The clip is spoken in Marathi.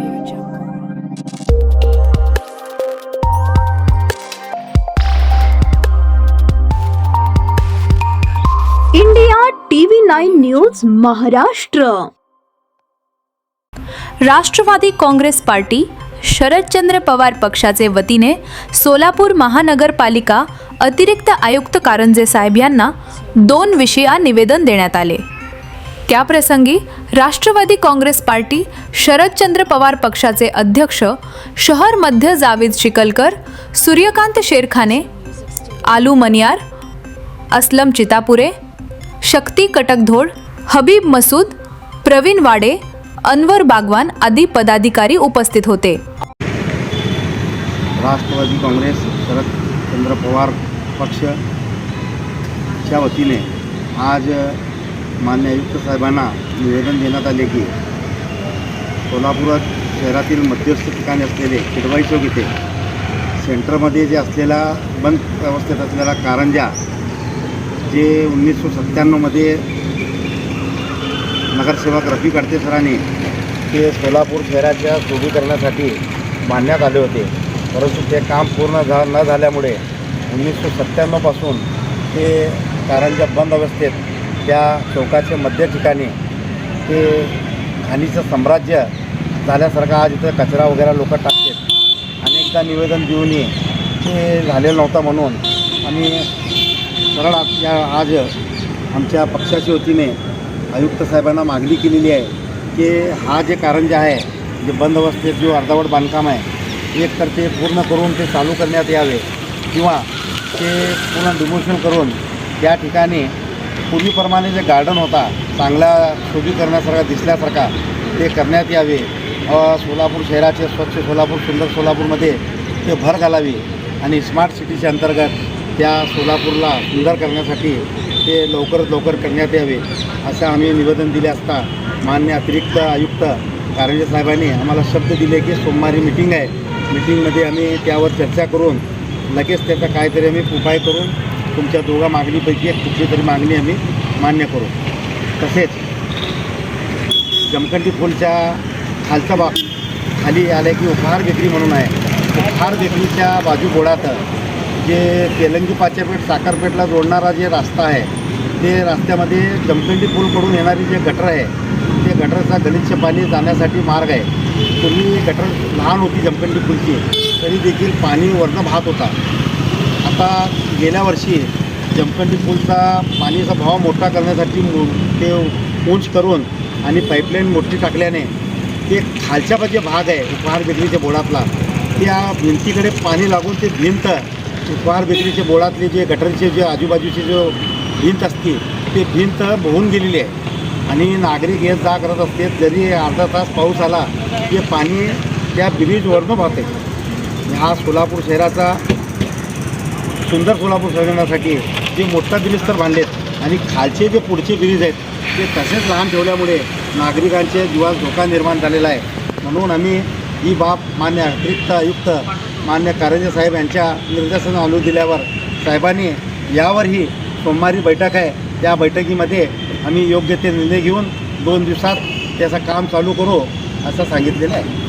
Audio Jungle. India TV nine news Maharashtra Rashtravadi Congress party Sharadchandra Pawar पक्षाचे वतीने सोलापूर महानगरपालिका अतिरिक्त आयुक्त कारंजे साहेब यांना दोन विषया निवेदन देण्यात आले त्याप्रसंगी राष्ट्रवादी काँग्रेस पार्टी शरदचंद्र पवार पक्षाचे अध्यक्ष शहर मध्य जावेद शिकलकर सूर्यकांत शेरखाने आलू मनियार असलम चितापुरे शक्ती कटकधोड हबीब मसूद प्रवीण वाडे अनवर बागवान आदी पदाधिकारी उपस्थित होते. राष्ट्रवादी काँग्रेस शरदचंद्र पवार पक्षच्या वतीने आज मान्य आयुक्त साहेबांना निवेदन देण्यात आले की सोलापुरात शहरातील मध्यस्थ ठिकाणी असलेले किडवाई चौक इथे सेंटरमध्ये जे असलेला बंद अवस्थेत असलेला कारंजा जे उन्नीसशे सत्त्याण्णवमध्ये नगरसेवक रफी कडते सरांनी ते सोलापूर शहराच्या सोबीकरणासाठी बांधण्यात आले होते. परंतु ते काम पूर्ण झा न झाल्यामुळे उन्नीसशे सत्त्याण्णवपासून ते कारंजा बंद अवस्थेत त्या चौकाच्या मध्य ठिकाणी ते घाणीचं साम्राज्य झाल्यासारखं आज इथं कचरा वगैरे लोक टाकतात. अनेकदा निवेदन देऊनही ते झालेलं नव्हतं म्हणून. आणि सरळ या आज आमच्या पक्षाच्या वतीने आयुक्त साहेबांना मागणी केलेली आहे की हा जे कारण जे आहे जे बंद अवस्थेत जो अर्धवट बांधकाम आहे एक तर ते पूर्ण करून ते चालू करण्यात यावे किंवा ते पूर्ण डिमोशन करून त्या ठिकाणी पूर्वीप्रमाणे जे गार्डन होता चांगला शोभीकरणासारखा दिसल्यासारखा ते करण्यात यावे. सोलापूर शहराचे स्वच्छ सोलापूर सुंदर सोलापूरमध्ये ते भर घालावी. आणि स्मार्ट सिटीच्या अंतर्गत त्या सोलापूरला सुंदर करण्यासाठी ते लवकरात लवकर करण्यात यावे असं आम्ही निवेदन दिले असता मान्य अतिरिक्त आयुक्त कारंजे साहेबांनी आम्हाला शब्द दिले की सोमवारी मिटिंग आहे. मिटिंगमध्ये आम्ही त्यावर चर्चा करून लगेच त्याचा काहीतरी आम्ही उपाय करून तुमच्या दोघा मागणीपैकी एक कुठली तरी मागणी आम्ही मान्य करू. तसेच जमखंडी पूलच्या खालचा भाग खाली आलं की उपहार बेकरी म्हणून आहे. उपहार बेकरीच्या बाजू बोळात जे तेलंगी पाचेपेठ साखरपेठला जोडणारा जे रस्ता आहे ते रस्त्यामध्ये जमखंडी पूलकडून येणारी जे गटर आहे ते गटरचा गलिच्छ पाणी जाण्यासाठी मार्ग आहे. पूर्वी गटर लहान होती जमखंडी पूलची तरी देखील पाणी वरनं वाहत होता. आता गेल्या वर्षी जमखंडी पूलचा पाणीचा भाव मोठा करण्यासाठी ते उंच करून आणि पाईपलाईन मोठी टाकल्याने ते खालच्या जे भाग आहे उपहार बेकरीच्या बोळातला. त्या भिंतीकडे पाणी लागून ते भिंत उपहार बेकरीच्या बोळातले जे गटरचे जे आजूबाजूचे जो भिंत असते ते भिंत वाहून गेलेली आहे. आणि नागरिक येत जा करत असते जरी अर्धा तास पाऊस आला ते पाणी त्या ब्रिजवरनं वाहते हा सोलापूर शहराचा सुंदर सोलापूर सजवण्यासाठी जे मोठा ब्रिज तर बांधलेत आणि खालचे जे पुढचे ब्रिज आहेत ते तसेच लहान ठेवल्यामुळे नागरिकांच्या जीवास धोका निर्माण झालेला आहे. म्हणून आम्ही ही बाब मान्य अतिरिक्त आयुक्त मान्य कारंजे साहेब यांच्या निर्देशन आणून दिल्यावर साहेबांनी यावरही सोमवारी बैठक आहे. त्या बैठकीमध्ये आम्ही योग्य ते निर्णय घेऊन दोन दिवसात त्याचं काम चालू करू असं सांगितलेलं आहे.